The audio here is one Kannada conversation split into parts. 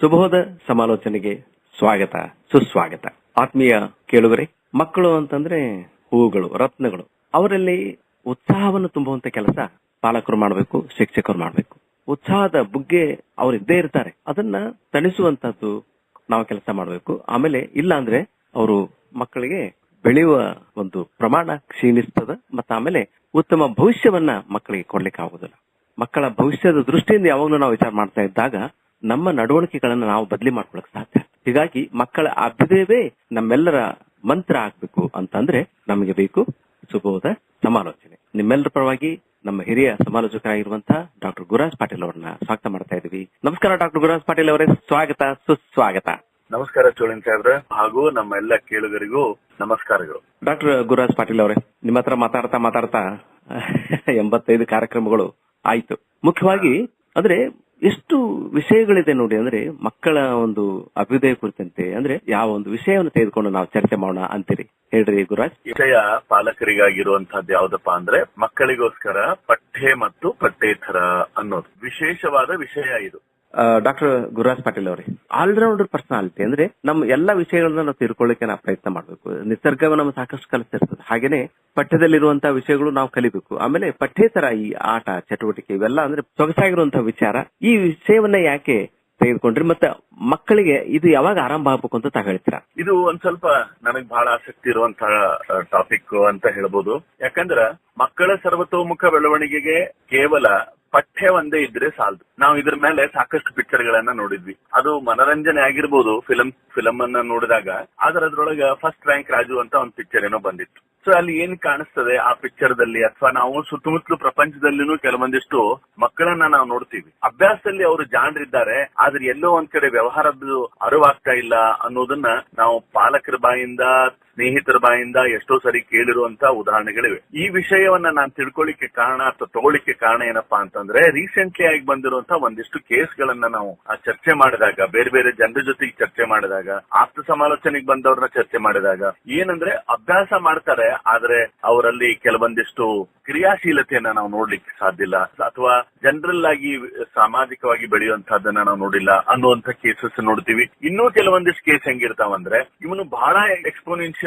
ಸುಬೋಧ ಸಮಾಲೋಚನೆಗೆ ಸ್ವಾಗತ, ಸುಸ್ವಾಗತ. ಆತ್ಮೀಯ ಕೇಳುಗರೆ, ಮಕ್ಕಳು ಅಂತಂದ್ರೆ ಹೂಗಳು, ರತ್ನಗಳು. ಅವರಲ್ಲಿ ಉತ್ಸಾಹವನ್ನು ತುಂಬುವಂತ ಕೆಲಸ ಪಾಲಕರು ಮಾಡಬೇಕು, ಶಿಕ್ಷಕರು ಮಾಡಬೇಕು. ಉತ್ಸಾಹದ ಬುಗ್ಗೆ ಅವರು ಇದ್ದೇ ಇರ್ತಾರೆ. ಅದನ್ನ ತಣಿಸುವಂತದ್ದು ನಾವು ಕೆಲಸ ಮಾಡಬೇಕು. ಆಮೇಲೆ ಇಲ್ಲ ಅಂದ್ರೆ ಅವರು ಮಕ್ಕಳಿಗೆ ಬೆಳೆಯುವ ಒಂದು ಪ್ರಮಾಣ ಕ್ಷೀಣಿಸ್ತದ, ಮತ್ತೆ ಆಮೇಲೆ ಉತ್ತಮ ಭವಿಷ್ಯವನ್ನ ಮಕ್ಕಳಿಗೆ ಕೊಡ್ಲಿಕ್ಕೆ ಆಗುದಿಲ್ಲ ಮಕ್ಕಳ ಭವಿಷ್ಯದ ದೃಷ್ಟಿಯಿಂದ ಯಾವಾಗಲೂ ನಾವು ವಿಚಾರ ಮಾಡ್ತಾ ಇದ್ದಾಗ ನಮ್ಮ ನಡವಳಿಕೆಗಳನ್ನ ನಾವು ಬದಲಿ ಮಾಡ್ಕೊಳಕ್ ಸಾಧ್ಯ. ಹೀಗಾಗಿ ಮಕ್ಕಳ ಅಭ್ಯುದಯವೇ ನಮ್ಮೆಲ್ಲರ ಮಂತ್ರ ಆಗ್ಬೇಕು ಅಂತಂದ್ರೆ ನಮಗೆ ಬೇಕು ಸುಬೋಧ ಸಮಾಲೋಚನೆ. ನಿಮ್ಮೆಲ್ಲರ ಪರವಾಗಿ ನಮ್ಮ ಹಿರಿಯ ಸಮಾಲೋಚಕರಾಗಿರುವಂತಹ ಡಾಕ್ಟರ್ ಗುರಾಜ್ ಪಾಟೀಲ್ ಅವರನ್ನ ಸ್ವಾಗತ ಮಾಡ್ತಾ ಇದೀವಿ ನಮಸ್ಕಾರ ಡಾಕ್ಟರ್ ಗುರುರಾಜ್ ಪಾಟೀಲ್ ಅವರೇ. ಸ್ವಾಗತ ಸುಸ್ವಾಗತ. ನಮಸ್ಕಾರ ಚೋಳಿನ್ ಸಾಹೇಬ್ರೆ ಹಾಗೂ ನಮ್ಮ ಎಲ್ಲ ಕೇಳುಗರಿಗೂ ನಮಸ್ಕಾರಗಳು. ಡಾಕ್ಟರ್ ಗುರುರಾಜ್ ಪಾಟೀಲ್ ಅವರೇ ನಿಮ್ಮ ಹತ್ರ ಮಾತಾಡ್ತಾ ಮಾತಾಡ್ತಾ ಎಂಬತ್ತೈದು ಕಾರ್ಯಕ್ರಮಗಳು ಆಯ್ತು. ಮುಖ್ಯವಾಗಿ ಅಂದ್ರೆ ಎಷ್ಟು ವಿಷಯಗಳಿದೆ ನೋಡಿ, ಅಂದ್ರೆ ಮಕ್ಕಳ ಒಂದು ಅಭ್ಯುದಯ ಕುರಿತಂತೆ, ಅಂದ್ರೆ ಯಾವ ಒಂದು ವಿಷಯವನ್ನು ತೆಗೆದುಕೊಂಡು ನಾವು ಚರ್ಚೆ ಮಾಡೋಣ ಅಂತೀರಿ. ಹೇಳ್ರಿ ಗುರುರಾಜ್. ವಿಷಯ ಪಾಲಕರಿಗಾಗಿರುವಂತಹದ್ದು ಯಾವ್ದಪ್ಪ ಅಂದ್ರೆ ಮಕ್ಕಳಿಗೋಸ್ಕರ ಪಠ್ಯ ಮತ್ತು ಪಠ್ಯೇತರ ಅನ್ನೋದು. ವಿಶೇಷವಾದ ವಿಷಯ ಇದು. ಡಾಕ್ಟರ್ ಗುರುರಾಜ್ ಪಾಟೀಲ್ ಅವರೇ ಆಲ್ರೌಂಡರ್ ಪರ್ಸನಾಲಿಟಿ ಅಂದ್ರೆ ನಮ್ಮ ಎಲ್ಲಾ ವಿಷಯಗಳನ್ನ ನಾವು ತಿಳ್ಕೊಳ್ಳಿಕ್ಕೆ ನಾವು ಪ್ರಯತ್ನ ಮಾಡಬೇಕು. ನಿಸರ್ಗವ ನಮ್ಗೆ ಸಾಕಷ್ಟು ಕಲಿಸಿರ್ತದೆ ಹಾಗೇನೆ ಪಠ್ಯದಲ್ಲಿರುವಂತಹ ವಿಷಯಗಳು ನಾವು ಕಲಿಬೇಕು. ಆಮೇಲೆ ಪಠ್ಯೇತರ ಈ ಆಟ, ಚಟುವಟಿಕೆ ಇವೆಲ್ಲ ಅಂದ್ರೆ ಸೊಗಸಾಗಿರುವಂತಹ ವಿಚಾರ, ಈ ವಿಷಯವನ್ನ ಯಾಕೆ ತೆಗೆದುಕೊಂಡ್ರಿ? ಮತ್ತೆ ಮಕ್ಕಳಿಗೆ ಇದು ಯಾವಾಗ ಆರಂಭ ಆಗ್ಬೇಕು ಅಂತ ಹೇಳ್ತೀರಾ? ಇದು ಒಂದ್ ಸ್ವಲ್ಪ ನನಗ್ ಬಹಳ ಆಸಕ್ತಿ ಇರುವಂತಹ ಟಾಪಿಕ್ ಅಂತ ಹೇಳ್ಬೋದು. ಯಾಕಂದ್ರ ಮಕ್ಕಳ ಸರ್ವತೋಮುಖ ಬೆಳವಣಿಗೆಗೆ ಕೇವಲ ಪಠ್ಯ ಒಂದೇ ಇದ್ರೆ ಸಾಲದು. ನಾವು ಇದ್ರ ಮೇಲೆ ಸಾಕಷ್ಟು ಪಿಕ್ಚರ್ ಗಳನ್ನ ನೋಡಿದ್ವಿ. ಅದು ಮನರಂಜನೆ ಆಗಿರ್ಬೋದು ಫಿಲಂ ಫಿಲಂ ಅನ್ನ ನೋಡಿದಾಗ. ಆದ್ರೆ ಅದ್ರೊಳಗ ಫಸ್ಟ್ ರ್ಯಾಂಕ್ ರಾಜು ಅಂತ ಒಂದ್ ಪಿಕ್ಚರ್ ಏನೋ ಬಂದಿತ್ತು. ಸೊ ಅಲ್ಲಿ ಏನ್ ಕಾಣಿಸ್ತದೆ ಆ ಪಿಕ್ಚರ್ ದಲ್ಲಿ ಅಥವಾ ನಾವು ಸುತ್ತಮುತ್ತಲು ಪ್ರಪಂಚದಲ್ಲಿನೂ ಕೆಲವೊಂದಿಷ್ಟು ಮಕ್ಕಳನ್ನ ನಾವು ನೋಡ್ತೀವಿ. ಅಭ್ಯಾಸದಲ್ಲಿ ಅವರು ಜಾಣರಿದ್ದಾರೆ. ಆದ್ರೆ ಎಲ್ಲೋ ಒಂದ್ ಕಡೆ ವ್ಯವಹಾರದ್ದು ಅರಿವಾಗ್ತಾ ಇಲ್ಲ ಅನ್ನೋದನ್ನ ನಾವು ಪಾಲಕರ ಬಾಯಿಂದ ಸ್ನೇಹಿತರ ಬಾಯಿಂದ ಎಷ್ಟೋ ಸರಿ ಕೇಳಿರುವಂತಹ ಉದಾಹರಣೆಗಳಿವೆ. ಈ ವಿಷಯವನ್ನ ನಾನು ತಿಳ್ಕೊಳ್ಳಿಕ್ಕೆ ಕಾರಣ ಅಥವಾ ತಗೊಳ್ಳಿಕ್ಕೆ ಕಾರಣ ಏನಪ್ಪಾ ಅಂತಂದ್ರೆ ರೀಸೆಂಟ್ಲಿ ಆಗಿ ಬಂದಿರುವಂತಹ ಒಂದಿಷ್ಟು ಕೇಸ್ ಗಳನ್ನ ನಾವು ಆ ಚರ್ಚೆ ಮಾಡಿದಾಗ, ಬೇರೆ ಬೇರೆ ಜನರ ಜೊತೆಗೆ ಚರ್ಚೆ ಮಾಡಿದಾಗ, ಆಪ್ತ ಸಮಾಲೋಚನೆಗೆ ಬಂದವ್ರನ್ನ ಚರ್ಚೆ ಮಾಡಿದಾಗ, ಏನಂದ್ರೆ ಅಭ್ಯಾಸ ಮಾಡ್ತಾರೆ, ಆದ್ರೆ ಅವರಲ್ಲಿ ಕೆಲವೊಂದಿಷ್ಟು ಕ್ರಿಯಾಶೀಲತೆಯನ್ನ ನಾವು ನೋಡ್ಲಿಕ್ಕೆ ಸಾಧ್ಯ ಇಲ್ಲ. ಅಥವಾ ಜನರಲ್ ಆಗಿ ಸಾಮಾಜಿಕವಾಗಿ ಬೆಳೆಯುವಂತಹದ್ದನ್ನ ನಾವು ನೋಡಿಲ್ಲ ಅನ್ನುವಂತ ಕೇಸಸ್ ನೋಡ್ತೀವಿ. ಇನ್ನೂ ಕೆಲವೊಂದಿಷ್ಟು ಕೇಸ್ ಹೆಂಗಿರ್ತಾವಂದ್ರೆ, ಇವನು ಬಹಳ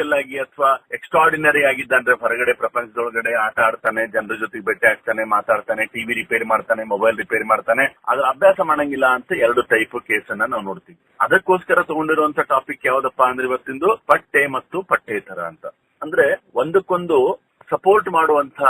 ಎಕ್ಸ್ಪೋನೆನ್ಷಿಯಲ್ ಆಗಿ ಅಥವಾ ಎಕ್ಸ್ಟ್ರಾರ್ಡಿನರಿ ಆಗಿದ್ದಂದ್ರೆ ಹೊರಗಡೆ ಪ್ರಪಂಚದೊಳಗಡೆ ಆಟ ಆಡ್ತಾನೆ, ಜನರ ಜೊತೆಗೆ ಭೇಟಿ ಆಗ್ತಾನೆ, ಮಾತಾಡ್ತಾನೆ ಟಿವಿ ರಿಪೇರಿ ಮಾಡ್ತಾನೆ ಮೊಬೈಲ್ ರಿಪೇರಿ ಮಾಡ್ತಾನೆ. ಅದು ಅಭ್ಯಾಸ ಮಾಡಂಗಿಲ್ಲ ಅಂತ ಎರಡು ಟೈಪ್ ಕೇಸ್ ಅನ್ನ ನಾವು ನೋಡ್ತೀವಿ. ಅದಕ್ಕೋಸ್ಕರ ತಗೊಂಡಿರುವಂತ ಟಾಪಿಕ್ ಯಾವ್ದಪ್ಪ ಅಂದ್ರೆ ಇವತ್ತಿಂದು ಪಟ್ಟೆ ಮತ್ತು ಪಠ್ಯೇತರ ಅಂತ. ಅಂದ್ರೆ ಒಂದಕ್ಕೊಂದು ಸಪೋರ್ಟ್ ಮಾಡುವಂತ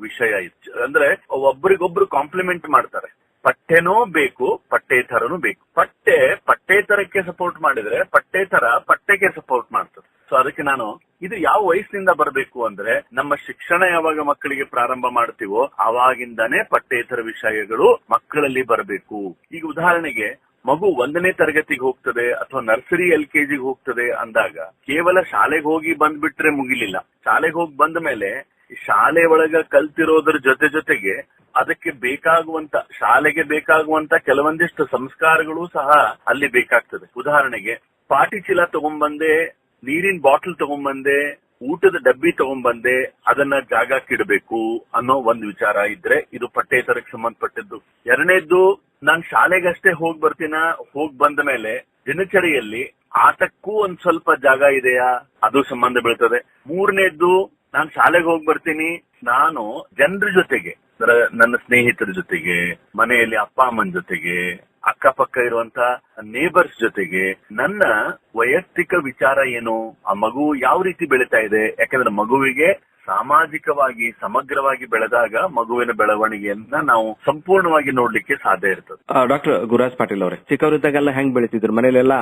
ವಿಷಯ ಇತ್ತು. ಅಂದ್ರೆ ಒಬ್ರಿಗೊಬ್ರು ಕಾಂಪ್ಲಿಮೆಂಟ್ ಮಾಡ್ತಾರೆ. ಪಠ್ಯನೂ ಬೇಕು ಪಠ್ಯೇತರನೂ ಬೇಕು. ಪಠ್ಯ ಪಠ್ಯೇತರಕ್ಕೆ ಸಪೋರ್ಟ್ ಮಾಡಿದ್ರೆ ಪಠ್ಯೇತರ ಪಠ್ಯಕ್ಕೆ ಸಪೋರ್ಟ್ ಮಾಡ್ತದೆ ಸೊ ಅದಕ್ಕೆ ನಾನು, ಇದು ಯಾವ ವಯಸ್ಸಿನಿಂದ ಬರಬೇಕು ಅಂದ್ರೆ ನಮ್ಮ ಶಿಕ್ಷಣ ಯಾವಾಗ ಮಕ್ಕಳಿಗೆ ಪ್ರಾರಂಭ ಮಾಡ್ತೀವೋ ಅವಾಗಿಂದಾನೇ ಪಠ್ಯೇತರ ವಿಷಯಗಳು ಮಕ್ಕಳಲ್ಲಿ ಬರಬೇಕು. ಈಗ ಉದಾಹರಣೆಗೆ, ಮಗು ಒಂದನೇ ತರಗತಿಗೆ ಹೋಗ್ತದೆ ಅಥವಾ ನರ್ಸರಿ ಎಲ್ ಕೆಜಿಗೆ ಹೋಗ್ತದೆ ಅಂದಾಗ ಕೇವಲ ಶಾಲೆಗೆ ಹೋಗಿ ಬಂದ್ಬಿಟ್ರೆ ಮುಗಿಲಿಲ್ಲ. ಶಾಲೆಗೆ ಹೋಗಿ ಬಂದ ಮೇಲೆ ಶಾಲೆ ಒಳಗ ಕಲ್ತಿರೋದ್ರ ಜೊತೆ ಜೊತೆಗೆ ಅದಕ್ಕೆ ಬೇಕಾಗುವಂತ, ಶಾಲೆಗೆ ಬೇಕಾಗುವಂತ ಕೆಲವೊಂದಿಷ್ಟು ಸಂಸ್ಕಾರಗಳು ಸಹ ಅಲ್ಲಿ ಬೇಕಾಗ್ತದೆ. ಉದಾಹರಣೆಗೆ ಪಾಟಿ ಚೀಲ ತಗೊಂಡ್ಬಂದೆ ನೀರಿನ ಬಾಟಲ್ ತಗೊಂಡ್ಬಂದೆ ಊಟದ ಡಬ್ಬಿ ತಗೊಂಡ್ಬಂದೆ ಅದನ್ನ ಜಾಗಕ್ಕಿಡಬೇಕು ಅನ್ನೋ ಒಂದ್ ವಿಚಾರ ಇದ್ರೆ ಇದು ಪಠ್ಯೇತರಕ್ಕೆ ಸಂಬಂಧಪಟ್ಟದ್ದು. ಎರಡನೇದ್ದು, ನಾನ್ ಶಾಲೆಗಷ್ಟೇ ಹೋಗ್ ಬರ್ತೀನ, ಹೋಗ್ ಬಂದ ಮೇಲೆ ದಿನಚರಿಯಲ್ಲಿ ಆಟಕ್ಕೂ ಒಂದ್ ಸ್ವಲ್ಪ ಜಾಗ ಇದೆಯಾ, ಅದು ಸಂಬಂಧ ಬೀಳ್ತದೆ. ಮೂರನೇದ್ದು, ನಾನ್ ಶಾಲೆಗೆ ಹೋಗ್ ಬರ್ತೀನಿ, ನಾನು ಜನರ ಜೊತೆಗೆ, ನನ್ನ ಸ್ನೇಹಿತರ ಜೊತೆಗೆ, ಮನೆಯಲ್ಲಿ ಅಪ್ಪ ಅಮ್ಮನ ಜೊತೆಗೆ ಅಕ್ಕಪಕ್ಕ ಇರುವಂತ ನೇಬರ್ಸ್ ಜೊತೆಗೆ ನನ್ನ ವೈಯಕ್ತಿಕ ವಿಚಾರ ಏನು? ಆ ಮಗು ಯಾವ ರೀತಿ ಬೆಳೀತಾ ಇದೆ? ಯಾಕಂದ್ರೆ ಮಗುವಿಗೆ ಸಾಮಾಜಿಕವಾಗಿ ಸಮಗ್ರವಾಗಿ ಬೆಳೆದಾಗ ಮಗುವಿನ ಬೆಳವಣಿಗೆಯನ್ನ ನಾವು ಸಂಪೂರ್ಣವಾಗಿ ನೋಡ್ಲಿಕ್ಕೆ ಸಾಧ್ಯ ಇರ್ತದೆ. ಡಾಕ್ಟರ್ ಗುರುರಾಜ್ ಪಾಟೀಲ್ ಅವರೇ ಚಿಕ್ಕವರಿದ್ದಾಗೆಲ್ಲ ಹೆಂಗ್ ಬೆಳಿತಿದ್ರು? ಮನೇಲೆಲ್ಲ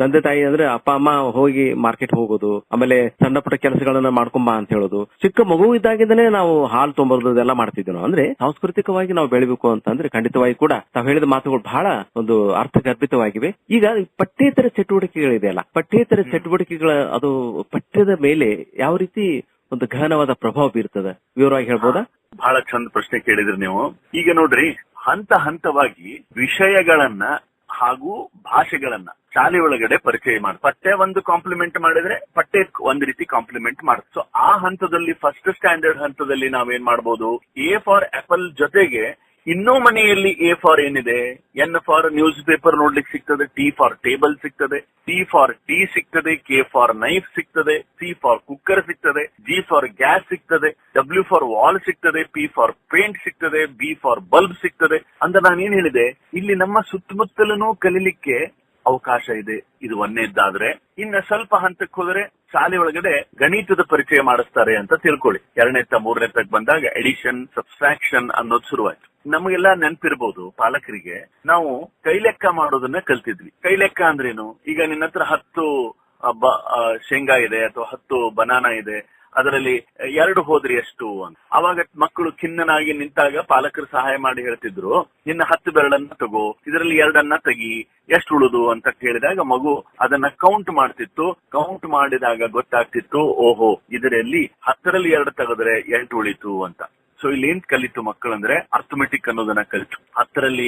ತಂದೆ ತಾಯಿ ಅಂದ್ರೆ ಅಪ್ಪ ಅಮ್ಮ ಹೋಗಿ ಮಾರ್ಕೆಟ್ ಹೋಗೋದು ಆಮೇಲೆ ಸಣ್ಣ ಪುಟ್ಟ ಕೆಲಸಗಳನ್ನ ಮಾಡ್ಕೊಂಬಾ ಅಂತ ಹೇಳೋದು. ಚಿಕ್ಕ ಮಗು ಇದ್ದಾಗಿಂದನೇ ನಾವು ಹಾಲು ತೊಂಬರೋದು ಇದೆಲ್ಲ ಮಾಡ್ತಿದ್ವಿ ನಾವು ಅಂದ್ರೆ ಸಾಂಸ್ಕೃತಿಕವಾಗಿ ನಾವು ಬೆಳಿಬೇಕು ಅಂತಂದ್ರೆ ಖಂಡಿತವಾಗಿ ಕೂಡ ತಾವು ಹೇಳಿದ ಮಾತುಗಳು ಬಹಳ ಒಂದು ಅರ್ಥಗರ್ಭಿತವಾಗಿವೆ. ಈಗ ಪಠ್ಯೇತರ ಪಠ್ಯೇತರ ಚಟುವಟಿಕೆಗಳಿದೆಯಲ್ಲ ಪಠ್ಯೇತರ ಚಟುವಟಿಕೆಗಳ ಅದು ಪಠ್ಯದ ಮೇಲೆ ಯಾವ ರೀತಿ ಒಂದು ಗಹನವಾದ ಪ್ರಭಾವ ಬೀರ್ತದೆ. ವಿವರವಾಗಿ ಹೇಳ್ಬೋದಾ? ಬಹಳ ಚಂದ ಪ್ರಶ್ನೆ ಕೇಳಿದ್ರಿ ನೀವು. ಈಗ ನೋಡ್ರಿ, ಹಂತ ಹಂತವಾಗಿ ವಿಷಯಗಳನ್ನ ಹಾಗೂ ಭಾಷೆಗಳನ್ನ ಶಾಲೆ ಒಳಗಡೆ ಪರಿಚಯ ಮಾಡ. ಪಠ್ಯ ಒಂದು ಕಾಂಪ್ಲಿಮೆಂಟ್ ಮಾಡಿದ್ರೆ ಪಠ್ಯ ಒಂದ್ ರೀತಿ ಕಾಂಪ್ಲಿಮೆಂಟ್ ಮಾಡುತ್ತೆ. ಸೊ ಆ ಹಂತದಲ್ಲಿ ಫಸ್ಟ್ ಸ್ಟ್ಯಾಂಡರ್ಡ್ ಹಂತದಲ್ಲಿ ನಾವೇನ್ ಮಾಡಬಹುದು ಎ ಫಾರ್ ಆಪಲ್ ಜೊತೆಗೆ ಇನ್ನೂ ಮನೆಯಲ್ಲಿ ಎ ಫಾರ್ ಏನಿದೆ ಎನ್ ಫಾರ್ ನ್ಯೂಸ್ ಪೇಪರ್ ನೋಡ್ಲಿಕ್ಕೆ ಸಿಗ್ತದೆ ಟಿ ಫಾರ್ ಟೇಬಲ್ ಸಿಗ್ತದೆ ಟಿ ಫಾರ್ ಟೀ ಸಿಗ್ತದೆ ಕೆ ಫಾರ್ ನೈಫ್ ಸಿಗ್ತದೆ ಸಿ ಫಾರ್ ಕುಕ್ಕರ್ ಸಿಗ್ತದೆ ಜಿ ಫಾರ್ ಗ್ಯಾಸ್ ಸಿಗ್ತದೆ ಡಬ್ಲ್ಯೂ ಫಾರ್ ವಾಲ್ ಸಿಗ್ತದೆ ಪಿ ಫಾರ್ ಪೇಂಟ್ ಸಿಗ್ತದೆ ಬಿ ಫಾರ್ ಬಲ್ಬ್ ಸಿಗ್ತದೆ. ಅಂತ ನಾನೇನ್ ಹೇಳಿದೆ, ಇಲ್ಲಿ ನಮ್ಮ ಸುತ್ತಮುತ್ತಲೂ ಕಲೀಲಿಕ್ಕೆ ಅವಕಾಶ ಇದೆ. ಇದು ಒಂದೇದ್ದಾದ್ರೆ, ಇನ್ನ ಸ್ವಲ್ಪ ಹಂತಕ್ಕೆ ಹೋದರೆ ಶಾಲೆ ಒಳಗಡೆ ಗಣಿತದ ಪರಿಚಯ ಮಾಡಿಸ್ತಾರೆ ಅಂತ ತಿಳ್ಕೊಳ್ಳಿ. ಎರಡನೇ ಮೂರನೇ ತಕ್ಕ ಬಂದಾಗ ಎಡಿಷನ್ ಸಬ್ಸ್ಟ್ರಾಕ್ಷನ್ ಅನ್ನೋದು ಶುರುವಾಯ್ತು. ನಮಗೆಲ್ಲ ನೆನಪಿರ್ಬೋದು ಪಾಲಕರಿಗೆ. ನಾವು ಕೈಲೆಕ್ಕ ಮಾಡೋದನ್ನ ಕಲ್ತಿದ್ವಿ. ಕೈಲೆಕ್ಕ ಅಂದ್ರೇನು? ಈಗ ನಿನ್ನ ಹತ್ರ ಹತ್ತು ಶೇಂಗಾ ಇದೆ ಅಥವಾ ಹತ್ತು ಬನಾನಾ ಇದೆ. ಅದರಲ್ಲಿ ಎರಡು ಹೋದ್ರಿ ಎಷ್ಟು ಅಂತ. ಅವಾಗ ಮಕ್ಕಳು ಖಿನ್ನನಾಗಿ ನಿಂತಾಗ ಪಾಲಕರು ಸಹಾಯ ಮಾಡಿ ಹೇಳ್ತಿದ್ರು, ನಿನ್ನ ಹತ್ತು ಬೆರಳನ್ನ ತಗೋ, ಇದರಲ್ಲಿ ಎರಡನ್ನ ತೆಗಿ, ಎಷ್ಟು ಉಳಿದು ಅಂತ ಕೇಳಿದಾಗ ಮಗು ಅದನ್ನ ಕೌಂಟ್ ಮಾಡ್ತಿತ್ತು. ಕೌಂಟ್ ಮಾಡಿದಾಗ ಗೊತ್ತಾಗ್ತಿತ್ತು, ಓಹೋ, ಇದರಲ್ಲಿ ಹತ್ತರಲ್ಲಿ ಎರಡು ತೆಗೆದ್ರೆ ಎಂಟು ಉಳಿತು ಅಂತ. ಸೊ ಇಲ್ಲಿ ಏನ್ ಕಲಿತು ಮಕ್ಕಳಂದ್ರೆ ಅರ್ಥಮೆಟಿಕ್ ಅನ್ನೋದನ್ನ ಕಲಿತು. ಹತ್ತರಲ್ಲಿ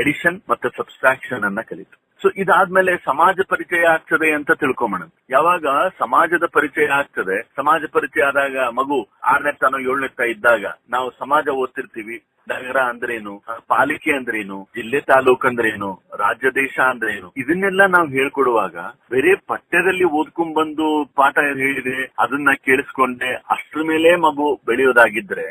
ಎಡಿಷನ್ ಮತ್ತೆ ಸಬ್ಸ್ಟ್ರಾಕ್ಷನ್ ಅನ್ನ ಕಲಿತು. ಸೊ ಇದಾದ್ಮೇಲೆ ಸಮಾಜ ಪರಿಚಯ ಆಗ್ತದೆ ಅಂತ ತಿಳ್ಕೊಂಬೋಣ. ಯಾವಾಗ ಸಮಾಜದ ಪರಿಚಯ ಆಗ್ತದೆ, ಸಮಾಜ ಪರಿಚಯ ಆದಾಗ ಮಗು ಆರನೇ ತಾನೋ ಏಳನೇ ತಾ ಇದ್ದಾಗ ನಾವು ಸಮಾಜ ಓದ್ತಿರ್ತೀವಿ. ನಗರ ಅಂದ್ರೇನು ಪಾಲಿಕೆ ಅಂದ್ರೇನು ಜಿಲ್ಲೆ ತಾಲೂಕ್ ಅಂದ್ರೇನು ರಾಜ್ಯ ದೇಶ ಅಂದ್ರೇನು ಇದನ್ನೆಲ್ಲ ನಾವು ಹೇಳ್ಕೊಡುವಾಗ ಬೇರೆ ಪಠ್ಯದಲ್ಲಿ ಓದ್ಕೊಂಡ್ ಬಂದು ಪಾಠ ಹೇಳಿದೆ, ಅದನ್ನ ಕೇಳಿಸ್ಕೊಂಡೆ, ಅಷ್ಟ್ರ ಮೇಲೆ ಮಗು ಬೆಳೆಯೋದಾಗಿದ್ರೆ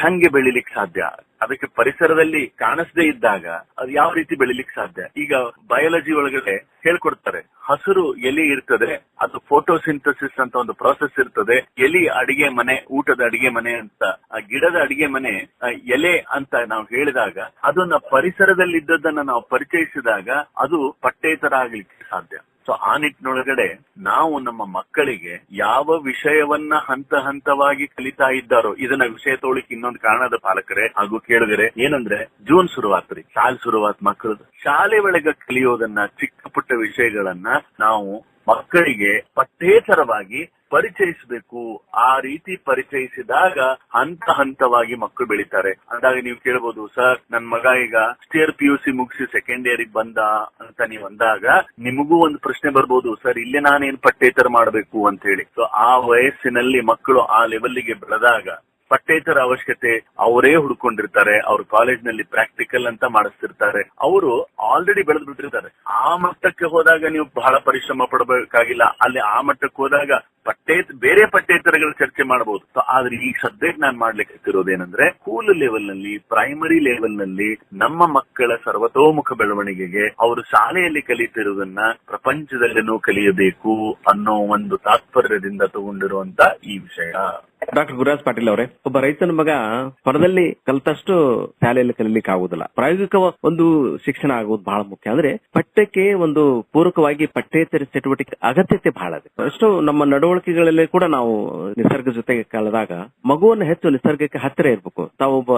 ಹೆಂಗೆ ಬೆಳಿಲಿಕ್ಕೆ ಸಾಧ್ಯ. ಅದಕ್ಕೆ ಪರಿಸರದಲ್ಲಿ ಕಾಣಿಸದೇ ಇದ್ದಾಗ ಅದು ಯಾವ ರೀತಿ ಬೆಳಿಲಿಕ್ಕೆ ಸಾಧ್ಯ? ಈಗ ಬಯಾಲಜಿ ಒಳಗಡೆ ಹೇಳ್ಕೊಡ್ತಾರೆ, ಹಸಿರು ಎಲಿ ಇರ್ತದೆ, ಅದು ಫೋಟೋಸಿಂಥಸಿಸ್ ಅಂತ ಒಂದು ಪ್ರಾಸೆಸ್ ಇರ್ತದೆ. ಎಲಿ ಅಡಿಗೆ ಮನೆ, ಊಟದ ಅಡಿಗೆ ಮನೆ ಅಂತ, ಆ ಗಿಡದ ಅಡಿಗೆ ಮನೆ ಎಲೆ ಅಂತ ನಾವು ಹೇಳಿದಾಗ ಅದನ್ನ ಪರಿಸರದಲ್ಲಿ ಇದ್ದದನ್ನ ನಾವು ಪರಿಚಯಿಸಿದಾಗ ಅದು ಪಠ್ಯೇತರ ಆಗ್ಲಿಕ್ಕೆ ಸಾಧ್ಯ. ಸೊ ಆ ನಿಟ್ಟಿನೊಳಗಡೆ ನಾವು ನಮ್ಮ ಮಕ್ಕಳಿಗೆ ಯಾವ ವಿಷಯವನ್ನ ಹಂತ ಹಂತವಾಗಿ ಕಲಿತಾ ಇದ್ದಾರೋ ಇದನ್ನ ವಿಷಯ ತೋಳಿಕ್ ಇನ್ನೊಂದು ಕಾರಣದ ಪಾಲಕರೇ ಹಾಗೂ ಕೇಳಿದರೆ ಏನಂದ್ರೆ ಜೂನ್ ಶುರುವಾತ್ರಿ, ಶಾಲೆ ಶುರುವಾತ್ ಮಕ್ಕಳು ಶಾಲೆ ಒಳಗ ಕಲಿಯೋದನ್ನ ಚಿಕ್ಕ ಪುಟ್ಟ ವಿಷಯಗಳನ್ನ ನಾವು ಮಕ್ಕಳಿಗೆ ಪಠ್ಯೇತರವಾಗಿ ಪರಿಚಯಿಸಬೇಕು. ಆ ರೀತಿ ಪರಿಚಯಿಸಿದಾಗ ಹಂತ ಹಂತವಾಗಿ ಮಕ್ಕಳು ಬೆಳಿತಾರೆ. ಅಂದಾಗ ನೀವು ಕೇಳಬಹುದು ಸರ್, ನನ್ ಮಗ ಈಗ ಸ್ಟೇರ್ ಪಿ ಯು ಸಿ ಮುಗಿಸಿ ಸೆಕೆಂಡ್ ಇಯರ್ ಬಂದ ಅಂತ ನೀವು ಅಂದಾಗ ನಿಮಗೂ ಒಂದು ಪ್ರಶ್ನೆ ಬರ್ಬೋದು, ಸರ್, ಇಲ್ಲೇ ನಾನೇನ್ ಪಠ್ಯೇತರ ಮಾಡಬೇಕು? ಅಂತ ಹೇಳಿ. ಸೊ ಆ ವಯಸ್ಸಿನಲ್ಲಿ ಮಕ್ಕಳು ಆ ಲೆವೆಲ್ಗೆ ಬೆಳೆದಾಗ ಪಠ್ಯೇತರ ಅವಶ್ಯಕತೆ ಅವರೇ ಹುಡ್ಕೊಂಡಿರ್ತಾರೆ, ಅವ್ರ ಕಾಲೇಜ್ನಲ್ಲಿ ಪ್ರಾಕ್ಟಿಕಲ್ ಅಂತ ಮಾಡಿಸ್ತಿರ್ತಾರೆ. ಅವರು ಆಲ್ರೆಡಿ ಬೆಳೆದು ಬಿಟ್ಟಿರ್ತಾರೆ. ಆ ಮಟ್ಟಕ್ಕೆ ಹೋದಾಗ ನೀವು ಬಹಳ ಪರಿಶ್ರಮ ಪಡಬೇಕಾಗಿಲ್ಲ. ಅಲ್ಲಿ ಆ ಮಟ್ಟಕ್ಕೆ ಹೋದಾಗ ಪಠ್ಯೇ ಬೇರೆ ಪಠ್ಯೇತರಗಳ ಚರ್ಚೆ ಮಾಡಬಹುದು ಆದ್ರೆ ಈ ಸದ್ಯಕ್ಕೆ ನಾನು ಮಾಡ್ಲಿಕ್ಕೆ ಹತ್ತಿರೋದೇನಂದ್ರೆ ಸ್ಕೂಲ್ ಲೆವೆಲ್ನಲ್ಲಿ ಪ್ರೈಮರಿ ಲೆವೆಲ್ನಲ್ಲಿ ನಮ್ಮ ಮಕ್ಕಳ ಸರ್ವತೋಮುಖ ಬೆಳವಣಿಗೆಗೆ ಅವರು ಶಾಲೆಯಲ್ಲಿ ಕಲಿತಿರುವುದನ್ನ ಪ್ರಪಂಚದಲ್ಲಿನೂ ಕಲಿಯಬೇಕು ಅನ್ನೋ ಒಂದು ತಾತ್ಪರ್ಯದಿಂದ ತಗೊಂಡಿರುವಂತ ಈ ವಿಷಯ. ಡಾಕ್ಟರ್ ಗುರುರಾಜ್ ಪಾಟೀಲ್ ಅವರೇ, ಒಬ್ಬ ರೈತನ ಮಗ ಹೊರದಲ್ಲಿ ಕಲಿತಷ್ಟು ಶಾಲೆಯಲ್ಲಿ ಕಲಿಲಿಕ್ಕೆ ಆಗುದಿಲ್ಲ ಪ್ರಾಯೋಗಿಕ ಒಂದು ಶಿಕ್ಷಣ ಆಗುವುದು ಬಹಳ ಮುಖ್ಯ. ಅಂದ್ರೆ ಪಠ್ಯಕ್ಕೆ ಒಂದು ಪೂರಕವಾಗಿ ಪಠ್ಯೇತರ ಚಟುವಟಿಕೆ ಅಗತ್ಯತೆ ಬಹಳ ಇದೆ. ಅಷ್ಟು ನಮ್ಮ ನಡವಳಿಕೆಗಳಲ್ಲಿ ಕೂಡ ನಾವು ನಿಸರ್ಗ ಜೊತೆಗೆ ಕಳೆದಾಗ ಮಗುವನ್ನು ಹೆಚ್ಚು ನಿಸರ್ಗಕ್ಕೆ ಹತ್ತಿರ ಇರಬೇಕು. ತಾವು ಒಬ್ಬ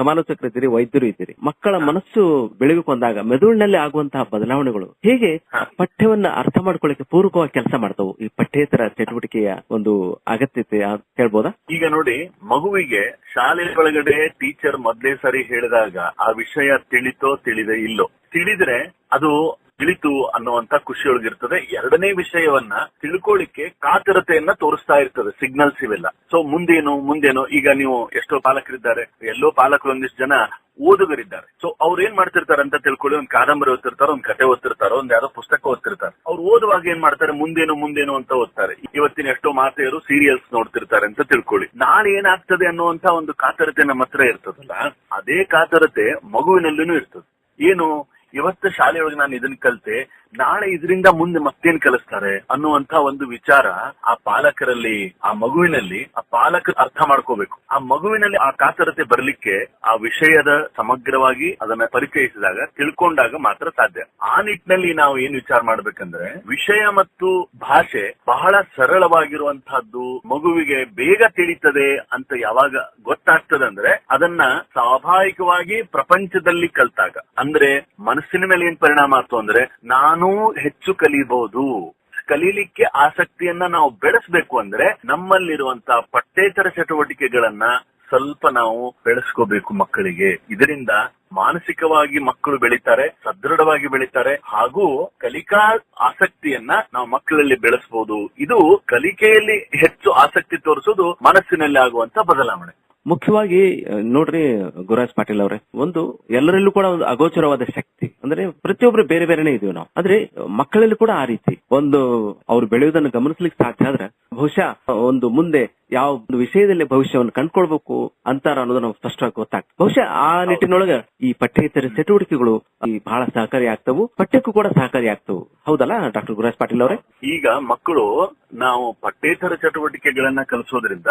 ಸಮಾಲೋಚಕರು ಇದ್ದೀರಿ, ವೈದ್ಯರು ಇದ್ದೀರಿ. ಮಕ್ಕಳ ಮನಸ್ಸು ಬೆಳಗುಕೊಂಡಾಗ ಮೆದುಳಿನಲ್ಲಿ ಆಗುವಂತಹ ಬದಲಾವಣೆಗಳು ಹೇಗೆ ಪಠ್ಯವನ್ನ ಅರ್ಥ ಮಾಡ್ಕೊಳ್ಳಿಕ್ಕೆ ಪೂರಕವಾಗಿ ಕೆಲಸ ಮಾಡ್ತಾವು? ಈ ಪಠ್ಯೇತರ ಚಟುವಟಿಕೆಯ ಒಂದು ಅಗತ್ಯತೆ ಅಂತ ಹೇಳ್ಬೋದಾ? ಈಗ ನೋಡಿ, ಮಗುವಿಗೆ ಶಾಲೆ ಒಳಗಡೆ ಟೀಚರ್ ಮೊದಲೇ ಸರಿ ಹೇಳಿದಾಗ ಆ ವಿಷಯ ತಿಳಿತೋ ತಿಳಿದೆ ಇಲ್ಲೋ? ತಿಳಿದ್ರೆ ಅದು ತಿಳಿತು ಅನ್ನುವಂತ ಖುಷಿಯೊಳಗಿರ್ತದೆ. ಎರಡನೇ ವಿಷಯವನ್ನ ತಿಳ್ಕೊಳ್ಳಿಕ್ಕೆ ಕಾತರತೆಯನ್ನ ತೋರಿಸ್ತಾ ಇರ್ತದೆ ಸಿಗ್ನಲ್ಸ್ ಇವೆಲ್ಲ. ಸೊ ಮುಂದೇನು ಮುಂದೇನು, ಈಗ ನೀವು ಎಷ್ಟೋ ಪಾಲಕರಿದ್ದಾರೆ. ಎಲ್ಲೋ ಪಾಲಕರು ಒಂದಿಷ್ಟು ಜನ ಓದುಗರಿದ್ದಾರೆ. ಸೊ ಅವ್ರು ಏನ್ ಮಾಡ್ತಿರ್ತಾರೆ ಅಂತ ತಿಳ್ಕೊಳ್ಳಿ, ಒಂದ್ ಕಾದಂಬರಿ ಓದ್ತಿರ್ತಾರೆ, ಒಂದ್ ಕತೆ ಓದ್ತಿರ್ತಾರೆ, ಒಂದ್ ಯಾವ್ದೋ ಪುಸ್ತಕ ಓದ್ತಿರ್ತಾರೆ. ಅವ್ರು ಓದುವಾಗ ಏನ್ ಮಾಡ್ತಾರೆ? ಮುಂದೇನು ಮುಂದೇನು ಅಂತ ಓದ್ತಾರೆ. ಇವತ್ತಿನ ಎಷ್ಟೋ ಮಾತೆಯರು ಸೀರಿಯಲ್ಸ್ ನೋಡ್ತಿರ್ತಾರೆ ಅಂತ ತಿಳ್ಕೊಳ್ಳಿ. ನಾಳೆ ಏನಾಗ್ತದೆ ಅನ್ನುವಂತ ಒಂದು ಕಾತರತೆ ನಮ್ಮ ಹತ್ರ ಇರ್ತದಲ್ಲ, ಅದೇ ಕಾತರತೆ ಮಗುವಿನಲ್ಲೂ ಇರ್ತದೆ. ಏನು? ಇವತ್ತು ಶಾಲೆಯೊಳಗೆ ನಾನು ಇದನ್ನ ಕಲಿತೆ ನಾಳೆ ಇದರಿಂದ ಮುಂದೆ ಮತ್ತೇನ್ ಕಲಿಸ್ತಾರೆ ಅನ್ನುವಂತ ಒಂದು ವಿಚಾರ ಆ ಪಾಲಕರಲ್ಲಿ, ಆ ಮಗುವಿನಲ್ಲಿ ಆ ಪಾಲಕರು ಅರ್ಥ ಮಾಡ್ಕೋಬೇಕು. ಆ ಮಗುವಿನಲ್ಲಿ ಆ ಕಾತರತೆ ಬರ್ಲಿಕ್ಕೆ ಆ ವಿಷಯದ ಸಮಗ್ರವಾಗಿ ಅದನ್ನ ಪರಿಚಯಿಸಿದಾಗ, ತಿಳ್ಕೊಂಡಾಗ ಮಾತ್ರ ಸಾಧ್ಯ. ಆ ನಿಟ್ಟಿನಲ್ಲಿ ನಾವು ಏನ್ ವಿಚಾರ ಮಾಡ್ಬೇಕಂದ್ರೆ, ವಿಷಯ ಮತ್ತು ಭಾಷೆ ಬಹಳ ಸರಳವಾಗಿರುವಂತಹದ್ದು ಮಗುವಿಗೆ ಬೇಗ ತಿಳಿತದೆ ಅಂತ ಯಾವಾಗ ಗೊತ್ತಾಗ್ತದಂದ್ರೆ, ಅದನ್ನ ಸ್ವಾಭಾವಿಕವಾಗಿ ಪ್ರಪಂಚದಲ್ಲಿ ಕಲ್ತಾಗ. ಅಂದ್ರೆ ಮನಸ್ಸಿನ ಮೇಲೆ ಏನ್ ಪರಿಣಾಮ ಆಯ್ತು ಅಂದ್ರೆ, ನಾನೂ ಹೆಚ್ಚು ಕಲಿಬಹುದು ಕಲೀಲಿಕ್ಕೆ ಆಸಕ್ತಿಯನ್ನ ನಾವು ಬೆಳೆಸಬೇಕು ಅಂದ್ರೆ ನಮ್ಮಲ್ಲಿರುವಂತ ಪಠ್ಯೇತರ ಚಟುವಟಿಕೆಗಳನ್ನ ಸ್ವಲ್ಪ ನಾವು ಬೆಳೆಸ್ಕೋಬೇಕು ಮಕ್ಕಳಿಗೆ. ಇದರಿಂದ ಮಾನಸಿಕವಾಗಿ ಮಕ್ಕಳು ಬೆಳೀತಾರೆ, ಸದೃಢವಾಗಿ ಬೆಳೀತಾರೆ, ಹಾಗೂ ಕಲಿಕಾ ಆಸಕ್ತಿಯನ್ನ ನಾವು ಮಕ್ಕಳಲ್ಲಿ ಬೆಳೆಸಬಹುದು ಇದು ಕಲಿಕೆಯಲ್ಲಿ ಹೆಚ್ಚು ಆಸಕ್ತಿ ತೋರಿಸೋದು ಮನಸ್ಸಿನಲ್ಲಿ ಆಗುವಂತ ಬದಲಾವಣೆ. ಮುಖ್ಯವಾಗಿ ನೋಡ್ರಿ ಗುರುರಾಜ್ ಪಾಟೀಲ್ ಅವರೇ, ಒಂದು, ಎಲ್ಲರಲ್ಲೂ ಕೂಡ ಒಂದು ಅಗೋಚರವಾದ ಶಕ್ತಿ. ಅಂದ್ರೆ ಪ್ರತಿಯೊಬ್ರು ಬೇರೆ ಬೇರೆನೆ ಇದೀವಿ ನಾವು. ಆದ್ರೆ, ಮಕ್ಕಳಲ್ಲಿ ಕೂಡ ಆ ರೀತಿ. ಒಂದು, ಅವ್ರು ಬೆಳೆಯುವುದನ್ನು ಗಮನಿಸ್ಲಿಕ್ಕೆ ಸಾಧ್ಯ ಆದ್ರೆ, ಬಹುಶಃ ಒಂದು ಮುಂದೆ ಯಾವ ಒಂದು ವಿಷಯದಲ್ಲಿ ಭವಿಷ್ಯವನ್ನು ಕಂಡ್ಕೊಳ್ಬೇಕು ಅಂತಾರ ಅನ್ನೋದು ನಾವು ಸ್ಪಷ್ಟವಾಗಿ ಗೊತ್ತಾಗ್ತದೆ. ಬಹುಶಃ ಆ ನಿಟ್ಟಿನೊಳಗ ಈ ಪಠ್ಯೇತರ ಚಟುವಟಿಕೆಗಳು ಈ ಬಹಳ ಸಹಕಾರಿ ಆಗ್ತವು, ಪಠ್ಯಕ್ಕೂ ಕೂಡ ಸಹಕಾರಿ ಆಗ್ತವು. ಹೌದಲ್ಲ, ಡಾಕ್ಟರ್ ಗುರುರಾಜ್ ಪಾಟೀಲ್ ಅವರೇ? ಈಗ ಮಕ್ಕಳು ನಾವು ಪಠ್ಯೇತರ ಚಟುವಟಿಕೆಗಳನ್ನ ಕಲಿಸೋದ್ರಿಂದ,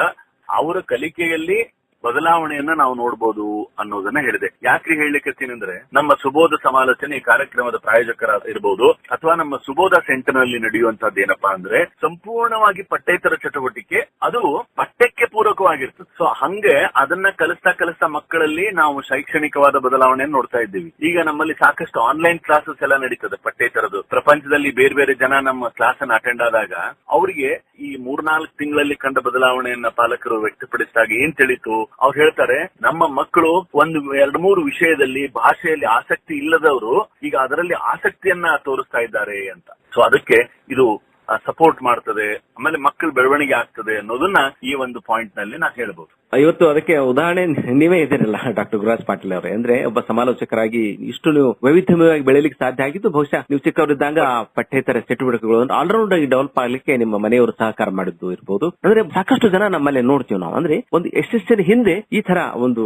ಅವರ ಕಲಿಕೆಯಲ್ಲಿ ಬದಲಾವಣೆಯನ್ನ ನಾವು ನೋಡಬಹುದು ಅನ್ನೋದನ್ನ ಹೇಳಿದೆ. ಯಾಕ್ರಿ ಹೇಳಲಿಕ್ಕೆ ಅಂದ್ರೆ ನಮ್ಮ ಸುಬೋಧ ಸಮಾಲೋಚನೆ ಈ ಕಾರ್ಯಕ್ರಮದ ಪ್ರಾಯೋಜಕರ ಇರಬಹುದು ಅಥವಾ ನಮ್ಮ ಸುಬೋಧ ಸೆಂಟರ್ನಲ್ಲಿ ನಡೆಯುವಂತದ್ದು ಏನಪ್ಪಾ ಅಂದ್ರೆ, ಸಂಪೂರ್ಣವಾಗಿ ಪಠ್ಯೇತರ ಚಟುವಟಿಕೆ, ಅದು ಪಠ್ಯಕ್ಕೆ ಪೂರಕವಾಗಿರ್ತದೆ. ಸೊ ಹಂಗೆ ಅದನ್ನ ಕಲಿಸ್ತಾ ಕಲಿಸ್ತಾ ಮಕ್ಕಳಲ್ಲಿ ನಾವು ಶೈಕ್ಷಣಿಕವಾದ ಬದಲಾವಣೆಯನ್ನು ನೋಡ್ತಾ ಇದ್ದೀವಿ. ಈಗ ನಮ್ಮಲ್ಲಿ ಸಾಕಷ್ಟು ಆನ್ಲೈನ್ ಕ್ಲಾಸಸ್ ಎಲ್ಲ ನಡೀತದೆ ಪಠ್ಯೇತರದ್ದು. ಪ್ರಪಂಚದಲ್ಲಿ ಬೇರೆ ಬೇರೆ ಜನ ನಮ್ಮ ಕ್ಲಾಸ್ ಅನ್ನು ಅಟೆಂಡ್ ಆದಾಗ, ಅವರಿಗೆ ಈ ಮೂರ್ನಾಲ್ಕು ತಿಂಗಳಲ್ಲಿ ಕಂಡ ಬದಲಾವಣೆಯನ್ನ ಪಾಲಕರು ವ್ಯಕ್ತಪಡಿಸಿದಾಗ ಏನ್ ತಿಳಿತು? ಅವ್ರು ಹೇಳ್ತಾರೆ, ನಮ್ಮ ಮಕ್ಕಳು ಒಂದು ಎರಡು ಮೂರು ವಿಷಯದಲ್ಲಿ ಭಾಷೆಯಲ್ಲಿ ಆಸಕ್ತಿ ಇಲ್ಲದವರು, ಈಗ ಅದರಲ್ಲಿ ಆಸಕ್ತಿಯನ್ನ ತೋರಿಸ್ತಾ ಇದ್ದಾರೆ ಅಂತ. ಸೊ ಅದಕ್ಕೆ ಇದು ಸಪೋರ್ಟ್ ಮಾಡ್ತದೆ, ಆಮೇಲೆ ಮಕ್ಕಳ ಬೆಳವಣಿಗೆ ಆಗ್ತದೆ ಅನ್ನೋದನ್ನ ಈ ಒಂದು ಪಾಯಿಂಟ್ನಲ್ಲಿ ನಾ ಹೇಳ್ಬೋದು. ಇವತ್ತು ಅದಕ್ಕೆ ಉದಾಹರಣೆ ನೀವೇ ಇದ್ದೀರಲ್ಲ ಡಾಕ್ಟರ್ ಗುರುರಾಜ್ ಪಾಟೀಲ್ ಅವರೇ. ಅಂದ್ರೆ ಒಬ್ಬ ಸಮಾಲೋಚಕರಾಗಿ ಇಷ್ಟು ನೀವು ವೈವಿಧ್ಯಮಯವಾಗಿ ಬೆಳೆಯಲಿಕ್ಕೆ ಸಾಧ್ಯ ಆಗಿದ್ದು ಬಹುಶಃ ನೀವು ಚಿಕ್ಕವರಿದ್ದಾಗ ಪಠ್ಯೇತರ ಚಟುವಟಿಕೆಗಳು ಆಲ್ರೌಂಡ್ ಆಗಿ ಡೆವಲಪ್ ಆಗಲಿಕ್ಕೆ ನಿಮ್ಮ ಮನೆಯವರು ಸಹಕಾರ ಮಾಡಿದ್ದು ಇರಬಹುದು ಅಂದ್ರೆ ಸಾಕಷ್ಟು ಜನ ನಮ್ಮಲ್ಲಿ ನೋಡ್ತೀವಿ ನಾವು. ಅಂದ್ರೆ ಒಂದು ಯಶಸ್ಸಿನ ಹಿಂದೆ ಈ ತರ ಒಂದು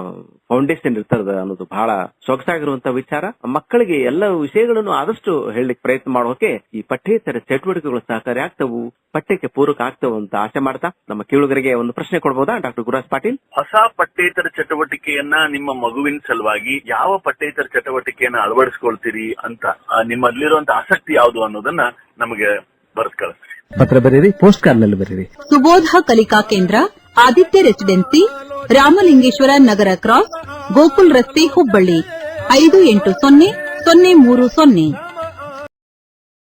ಫೌಂಡೇಶನ್ ಇರ್ತದ ಅನ್ನೋದು ಬಹಳ ಸೊಗಸಾಗಿರುವಂತಹ ವಿಚಾರ. ಮಕ್ಕಳಿಗೆ ಎಲ್ಲ ವಿಷಯಗಳನ್ನು ಆದಷ್ಟು ಹೇಳಲಿಕ್ಕೆ ಪ್ರಯತ್ನ ಮಾಡೋಕೆ ಈ ಪಠ್ಯೇತರ ಚಟುವಟಿಕೆಗಳು ಸಹಕಾರಿ ಆಗ್ತವು ಪಠ್ಯಕ್ಕೆ ಪೂರಕ ಆಗ್ತವು ಅಂತ ಆಶೆ ಮಾಡ್ತಾ ನಮ್ಮ ಕೇಳುಗರಿಗೆ ಒಂದು ಪ್ರಶ್ನೆ ಕೊಡಬಹುದಾ ಡಾಕ್ಟರ್ ಗುರುರಾಜ್ ಪಾಟೀಲ್? ಹೊಸ ಪಠ್ಯೇತರ ಚಟುವಟಿಕೆಯನ್ನ ನಿಮ್ಮ ಮಗುವಿನ ಸಲುವಾಗಿ ಯಾವ ಪಠ್ಯೇತರ ಚಟುವಟಿಕೆಯನ್ನ ಅಳವಡಿಸಿಕೊಳ್ತೀರಿ ಅಂತ ನಿಮ್ಮಲ್ಲಿರುವಂತಹ ನಿಮ್ಮಲ್ಲಿರುವಂತ ಆಸಕ್ತಿ ಯಾವುದು ಅನ್ನೋದನ್ನ ನಮಗೆ ಬರೆದು ಕಳಿಸ್ರಿ. ಪತ್ರ ಬರೀರಿ ಪೋಸ್ಟ್ ಕಾರ್ಡ್ನಲ್ಲಿ ಬರೀರಿ ಸುಬೋಧ ಕಲಿಕಾ ಕೇಂದ್ರ ಆದಿತ್ಯ ರೆಸಿಡೆನ್ಸಿ ರಾಮಲಿಂಗೇಶ್ವರ ನಗರ ಕ್ರಾಸ್ ಗೋಕುಲ್ ರಸ್ತೆ ಹುಬ್ಬಳ್ಳಿ ಐದು ಎಂಟು ಸೊನ್ನೆ ಸೊನ್ನೆ ಮೂರು ಸೊನ್ನೆ.